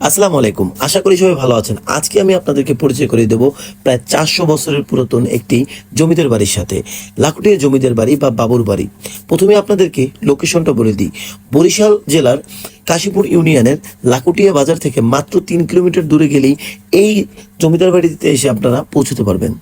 আসসালামু আলাইকুম। আশা করি সবাই ভালো আছেন। আজকে আমি আপনাদেরকে পরিচয় করে দেব প্রায় চারশো বছরের পুরাতন একটি জমিদার বাড়ির সাথে। লাকুটিয়া জমিদার বাড়ি বা বাবুর বাড়ি। প্রথমে আপনাদেরকে লোকেশনটা বলে দিই। বরিশাল জেলার কাশীপুর ইউনিয়নের লাকুটিয়া বাজার থেকে মাত্র তিন কিলোমিটার দূরে গেলেই এই জমিদার বাড়িতে এসে আপনারা পৌঁছতে পারবেন।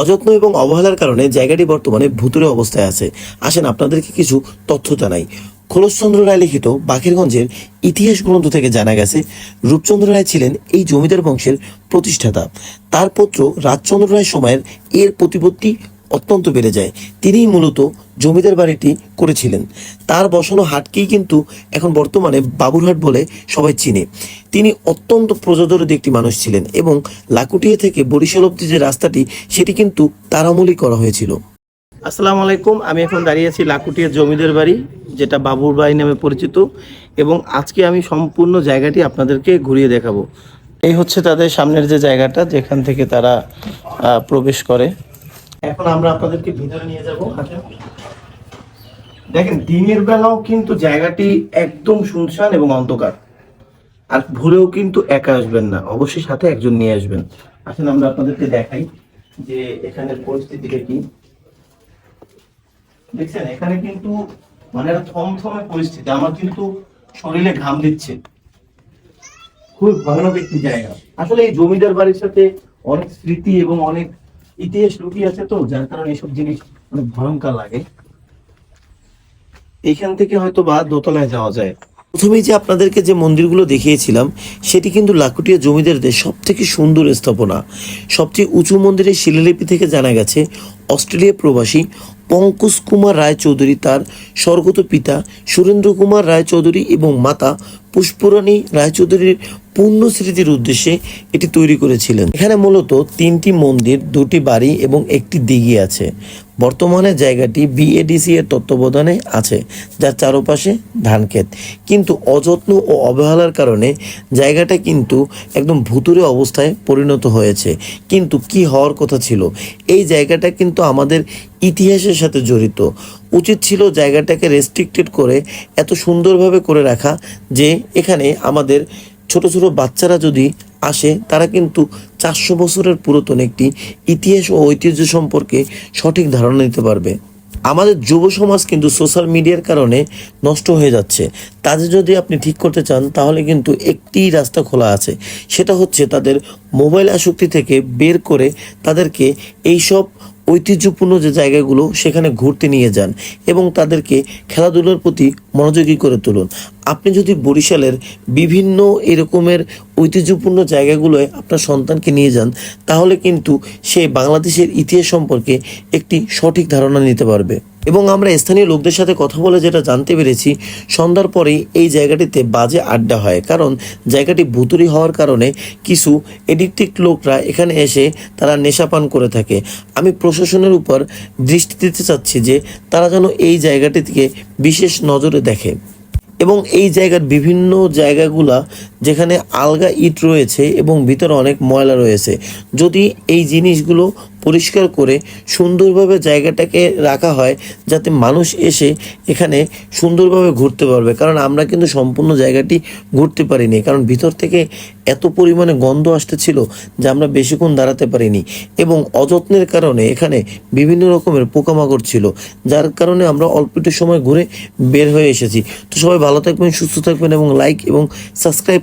অযত্ন এবং অবহেলার কারণে জায়গাটি বর্তমানে ভুতুরে অবস্থায় আছে। আসেন আপনাদেরকে কিছু তথ্য জানাই। খোলসচন্দ্র রায় লিখিত বাকেরগঞ্জের ইতিহাস গ্রন্থ থেকে জানা গেছে, রূপচন্দ্র রায় ছিলেন এই জমিদার বংশের প্রতিষ্ঠাতা। তার পুত্র রাজচন্দ্র রায় সময়ের এর প্রতিপত্তি অত্যন্ত বেড়ে যায়। তিনিই মূলত জমিদার বাড়িটি করেছিলেন। তার বসানো হাটকেই কিন্তু এখন বর্তমানে বাবুরহাট বলে সবাই চিনে। তিনি অত্যন্ত প্রজাদরদি একটি মানুষ ছিলেন এবং লাকুটিয়া থেকে বরিশাল অব্দি যে রাস্তাটি, সেটি কিন্তু তার করা হয়েছিল। আসসালামু আলাইকুম, আমি এখন দাঁড়িয়ে আছি লাকুটিয়া জমিদার বাড়ি। যেটা বাবুর বাড়ি নামে পরিচিত, এবং আজকে আমি সম্পূর্ণ জায়গাটি আপনাদেরকে ঘুরিয়ে দেখাবো। এই হচ্ছে তাদের সামনের যে জায়গাটা, যেখান থেকে তারা প্রবেশ করে। এখন আমরা আপনাদেরকে ভিতরে নিয়ে যাব দেখেন, দিনের বেলাও কিন্তু জায়গাটি একদম শুনশান এবং অন্ধকার। আর ভোরেও কিন্তু একা আসবেন না, অবশ্যই সাথে একজন নিয়ে আসবেন। আসেন, আমরা আপনাদেরকে দেখাই যে এখানের পরিস্থিতিটা কি। দেখছেন, এখানে কিন্তু মানে থমথমে পরিস্থিতি। আমার কিন্তু শরীরে ঘাম দিচ্ছে। খুব ভয়ানক একটি জায়গা। আসলে এই জমিদার বাড়ির সাথে অনেক স্মৃতি এবং অনেক ইতিহাস লুকিয়ে আছে তো, যার কারণে এইসব জিনিস অনেক ভয়ঙ্কর লাগে। এইখান থেকে হয়তো বা দোতলায় যাওয়া যায়। প্রথমেই যে আপনাদেরকে যে মন্দিরগুলো দেখিয়েছিলাম, সেটি কিন্তু লাকুটিয়া জমিদারদের সব থেকে সুন্দর স্থাপনা। সবচেয়ে উঁচু মন্দিরের শিলালিপি থেকে জানা গেছে, অস্ট্রেলিয়া প্রবাসী পঙ্কজ কুমার রায়চৌধুরী তার স্বর্গত পিতা সুরেন্দ্র কুমার রায়চৌধুরী এবং মাতা পুষ্পরানী রায়চৌধুরীর পূর্ণ স্মৃতির উদ্দেশ্যে এটি তৈরি করেছিলেন। এখানে মূলত তিনটি মন্দির, দুটি বাড়ি এবং একটি দিঘি আছে। বর্তমানে জায়গাটি বিএডিসি এর তত্ত্বাবধানে আছে, যার চারপাশে ধানক্ষেত কিন্তু অযত্ন ও অবহেলার কারণে জায়গাটা কিন্তু একদম ভুতুরে অবস্থায় পরিণত হয়েছে। কিন্তু কি হওয়ার কথা ছিল? এই জায়গাটা কিন্তু আমাদের ইতিহাসের সাথে জড়িত। উচিত ছিল জায়গাটাকে রেস্ট্রিক্টেড করে, এত সুন্দরভাবে করে রাখা যে এখানে আমাদের ছোট ছোট বাচ্চারা যদি আসে, তারা কিন্তু চারশো বছরের পুরাতন একটি ইতিহাস ও ঐতিহ্য সম্পর্কে সঠিক ধারণা নিতে পারবে। আমাদের যুব সমাজ কিন্তু সোশ্যাল মিডিয়ার কারণে নষ্ট হয়ে যাচ্ছে। তাদের যদি আপনি ঠিক করতে চান, তাহলে কিন্তু একটি রাস্তা খোলা আছে। সেটা হচ্ছে তাদের মোবাইল আসক্তি থেকে বের করে তাদেরকে এইসব ঐতিহ্যপূর্ণ যে জায়গাগুলো, সেখানে ঘুরতে নিয়ে যান এবং তাদেরকে খেলাধুলার প্রতি মনোযোগী করে তুলুন। আপনি যদি বরিশালের বিভিন্ন এরকমের ঐতিহ্যপূর্ণ জায়গাগুলোয় আপনার সন্তানকে নিয়ে যান, তাহলে কিন্তু সে বাংলাদেশের ইতিহাস সম্পর্কে একটি সঠিক ধারণা নিতে পারবে। এবং আমরা স্থানীয় লোকদের সাথে কথা বলে যেটা জানতে পেরেছি, সন্ধ্যার পরেই এই জায়গাটিতে বাজে আড্ডা হয়। কারণ জায়গাটি ভুতুরি হওয়ার কারণে কিছু এডিক্টিক লোকরা এখানে এসে তারা নেশাপান করে থাকে। আমি প্রশাসনের উপর দৃষ্টি দিতে চাচ্ছি যে তারা যেন এই জায়গাটিকে বিশেষ নজরে দেখে। এবং এই জায়গার বিভিন্ন জায়গাগুলা যেখানে আলগা ইট রয়েছে এবং ভিতরে অনেক ময়লা রয়েছে। যদি এই জিনিসগুলো পরিষ্কার করে সুন্দরভাবে জায়গাটাকে রাখা হয়, যাতে মানুষ এসে এখানে সুন্দরভাবে ঘুরতে পারবে। কারণ আমরা কিন্তু সম্পূর্ণ জায়গাটি ঘুরতে পারিনি। কারণ ভিতর থেকে এত পরিমাণে গন্ধ আসতেছিল যে আমরা বেশিক্ষণ দাঁড়াতে পারিনি। এবং অযত্নের কারণে এখানে বিভিন্ন রকমের পোকামাকড় ছিল, যার কারণে আমরা অল্প একটু সময় ঘুরে বের হয়ে এসেছি। তো সবাই ভালো থাকবেন, সুস্থ থাকবেন এবং লাইক এবং সাবস্ক্রাইব